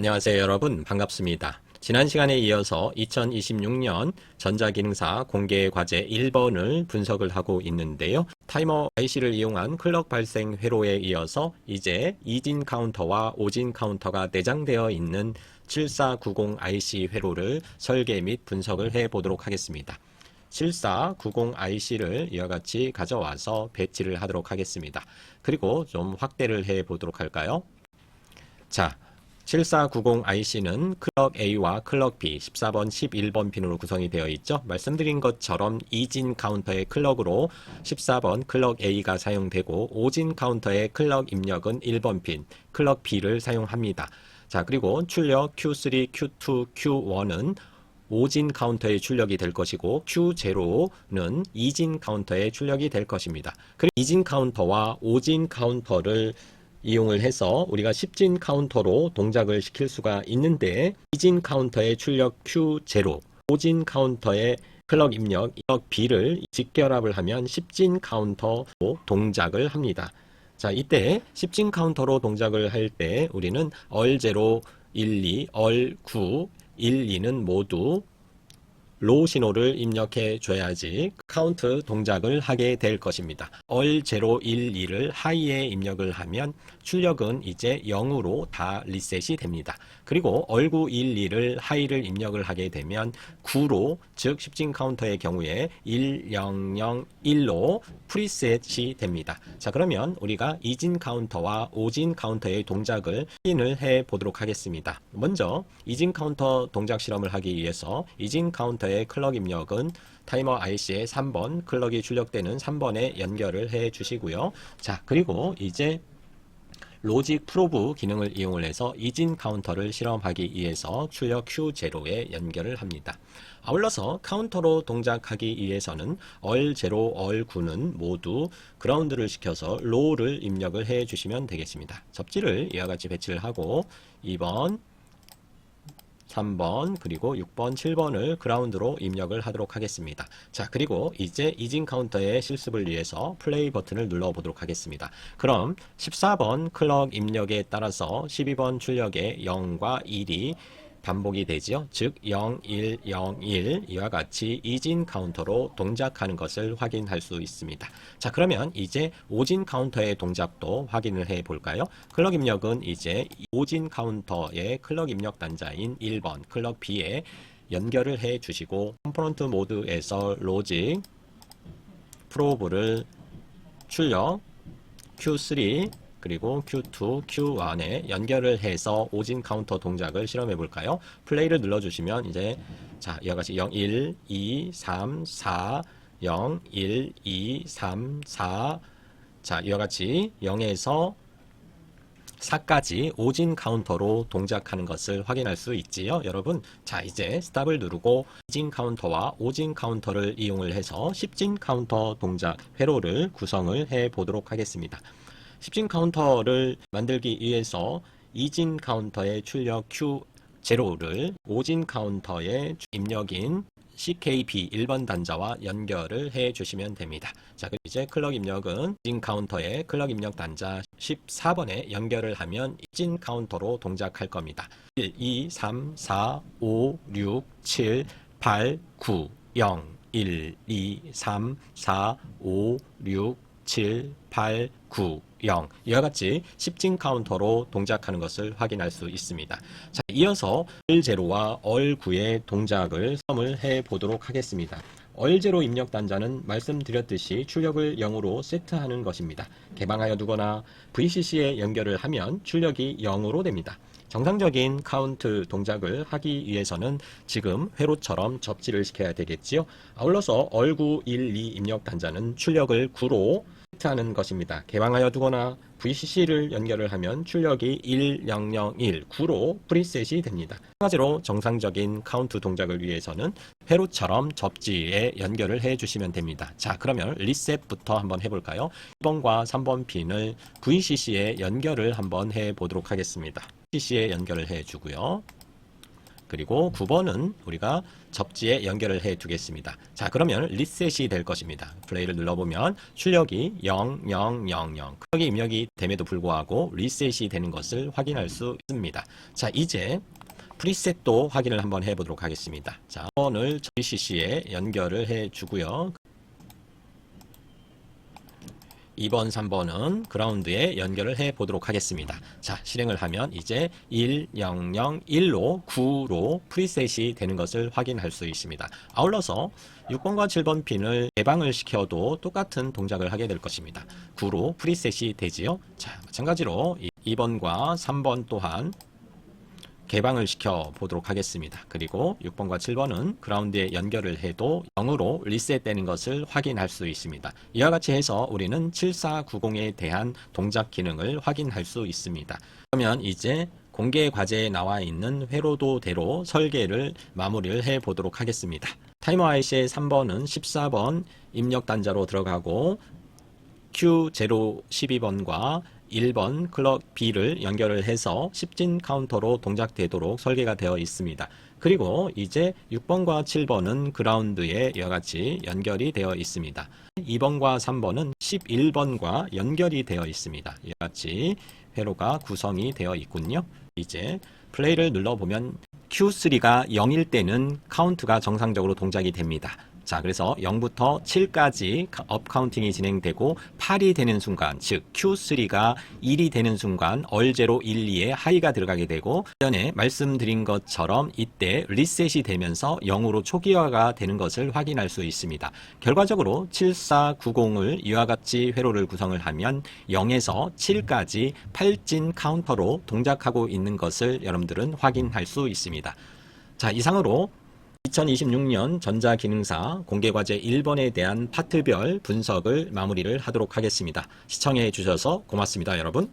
안녕하세요 여러분 반갑습니다. 지난 시간에 이어서 2026년 전자기능사 공개 과제 1번을 분석을 하고 있는데요. 타이머 IC를 이용한 클럭 발생 회로에 이어서 이제 이진 카운터와 오진 카운터가 내장되어 있는 7490 IC 회로를 설계 및 분석을 해 보도록 하겠습니다. 7490 IC를 이와 같이 가져와서 배치를 하도록 하겠습니다. 그리고 좀 확대를 해 보도록 할까요? 자, 7490 IC는 클럭 A와 클럭 B 14번, 11번 핀으로 구성이 되어 있죠. 말씀드린 것처럼 이진 카운터의 클럭으로 14번 클럭 A가 사용되고 오진 카운터의 클럭 입력은 1번 핀 클럭 B를 사용합니다. 자, 그리고 출력 Q3, Q2, Q1은 오진 카운터의 출력이 될 것이고 Q0는 이진 카운터의 출력이 될 것입니다. 그리고 이진 카운터와 오진 카운터를 이용을 해서 우리가 10진 카운터로 동작을 시킬 수가 있는데 이진 카운터의 출력 Q0, 오진 카운터의 클럭 입력, B를 직결합을 하면 10진 카운터로 동작을 합니다. 자, 이때 10진 카운터로 동작을 할 때 우리는 얼0, 1, 2, 얼 9, 1, 2는 모두 로 신호를 입력해 줘야지 카운트 동작을 하게 될 것입니다. 얼 0, 1, 2를 하이에 입력을 하면 출력은 이제 0으로 다 리셋이 됩니다. 그리고 얼 9, 1, 2를 하이를 입력을 하게 되면 9로 즉 10진 카운터의 경우에 1, 0, 0, 1로 프리셋이 됩니다. 자 그러면 우리가 이진 카운터와 오진 카운터의 동작을 확인을 해 보도록 하겠습니다. 먼저 이진 카운터 동작 실험을 하기 위해서 이진 카운터 의 클럭 입력은 타이머 IC의 3번 클럭이 출력되는 3번에 연결을 해 주시고요. 자 그리고 이제 로직 프로브 기능을 이용을 해서 이진 카운터를 실험하기 위해서 출력 Q0에 연결을 합니다. 아울러서 카운터로 동작하기 위해서는 얼 0, 얼 9는 모두 그라운드를 시켜서 로를 입력을 해 주시면 되겠습니다. 접지를 이와 같이 배치를 하고 2번, 3번, 그리고 6번, 7번을 그라운드로 입력을 하도록 하겠습니다. 자, 그리고 이제 이진 카운터의 실습을 위해서 플레이 버튼을 눌러 보도록 하겠습니다. 그럼 14번 클럭 입력에 따라서 12번 출력에 0과 1이 반복이 되지요. 즉 0, 1, 0, 1 이와 같이 이진 카운터로 동작하는 것을 확인할 수 있습니다. 자 그러면 이제 오진 카운터의 동작도 확인을 해 볼까요? 클럭 입력은 이제 오진 카운터의 클럭 입력 단자인 1번 클럭 B에 연결을 해 주시고 컴포넌트 모드에서 로직 프로브를 출력 Q3 그리고 Q2, Q1에 연결을 해서 오진 카운터 동작을 실험해 볼까요? 플레이를 눌러주시면 이제 자 이와 같이 0, 1, 2, 3, 4, 0, 1, 2, 3, 4 자 이와 같이 0에서 4까지 오진 카운터로 동작하는 것을 확인할 수 있지요, 여러분. 자, 이제 스탑을 누르고 이진 카운터와 오진 카운터를 이용을 해서 10진 카운터 동작 회로를 구성을 해 보도록 하겠습니다. 10진 카운터를 만들기 위해서 2진 카운터의 출력 Q0를 5진 카운터의 입력인 CKB 1번 단자와 연결을 해 주시면 됩니다. 자, 그럼 이제 클럭 입력은 진 카운터의 클럭 입력 단자 14번에 연결을 하면 진 카운터로 동작할 겁니다. 1, 2, 3, 4, 5, 6, 7, 8, 9, 0, 1, 2, 3, 4, 5, 6, 7, 8, 9, 0 이와 같이 10진 카운터로 동작하는 것을 확인할 수 있습니다. 자, 이어서 얼0와 얼9의 동작을 실험을 해 보도록 하겠습니다. 얼0 입력 단자는 말씀드렸듯이 출력을 0으로 세트하는 것입니다. 개방하여 두거나 VCC에 연결을 하면 출력이 0으로 됩니다. 정상적인 카운트 동작을 하기 위해서는 지금 회로처럼 접지를 시켜야 되겠지요. 아울러서 얼9, 1, 2 입력 단자는 출력을 9로 세트하는 것입니다. 개방하여 두거나 VCC를 연결을 하면 출력이 1001, 9로 프리셋이 됩니다. 마찬가지로 정상적인 카운트 동작을 위해서는 회로처럼 접지에 연결을 해 주시면 됩니다. 자, 그러면 리셋부터 한번 해볼까요? 2번과 3번 핀을 VCC에 연결을 한번 해 보도록 하겠습니다. VCC에 연결을 해 주고요. 그리고 9번은 우리가 접지에 연결을 해 두겠습니다. 자, 그러면 리셋이 될 것입니다. 플레이를 눌러보면 출력이 0, 0, 0, 0. 클럭이 입력이 됨에도 불구하고 리셋이 되는 것을 확인할 수 있습니다. 자, 이제 프리셋도 확인을 한번 해보도록 하겠습니다. 자, 1번을 JCC에 연결을 해 주고요. 2번, 3번은 그라운드에 연결을 해 보도록 하겠습니다. 자, 실행을 하면 이제 1, 0, 0, 1로 9로 프리셋이 되는 것을 확인할 수 있습니다. 아울러서 6번과 7번 핀을 개방을 시켜도 똑같은 동작을 하게 될 것입니다. 9로 프리셋이 되지요. 자, 마찬가지로 2번과 3번 또한 개방을 시켜 보도록 하겠습니다. 그리고 6번과 7번은 그라운드에 연결을 해도 0으로 리셋되는 것을 확인할 수 있습니다. 이와 같이 해서 우리는 7490에 대한 동작 기능을 확인할 수 있습니다. 그러면 이제 공개 과제에 나와 있는 회로도대로 설계를 마무리를 해 보도록 하겠습니다. 타이머 IC의 3번은 14번 입력 단자로 들어가고 Q0 12번과 1번 클럭 B를 연결을 해서 10진 카운터로 동작되도록 설계가 되어 있습니다. 그리고 이제 6번과 7번은 그라운드에 이와 같이 연결이 되어 있습니다. 2번과 3번은 11번과 연결이 되어 있습니다. 이와 같이 회로가 구성이 되어 있군요. 이제 플레이를 눌러보면 Q3가 0일 때는 카운트가 정상적으로 동작이 됩니다. 자, 그래서 0부터 7까지 업 카운팅이 진행되고 8이 되는 순간, 즉 Q3가 1이 되는 순간 얼제로 1, 2에 하이가 들어가게 되고 전에 말씀드린 것처럼 이때 리셋이 되면서 0으로 초기화가 되는 것을 확인할 수 있습니다. 결과적으로 7490을 이와 같이 회로를 구성을 하면 0에서 7까지 8진 카운터로 동작하고 있는 것을 여러분들은 확인할 수 있습니다. 자, 이상으로 2026년 전자기능사 공개과제 1번에 대한 파트별 분석을 마무리를 하도록 하겠습니다. 시청해 주셔서 고맙습니다, 여러분.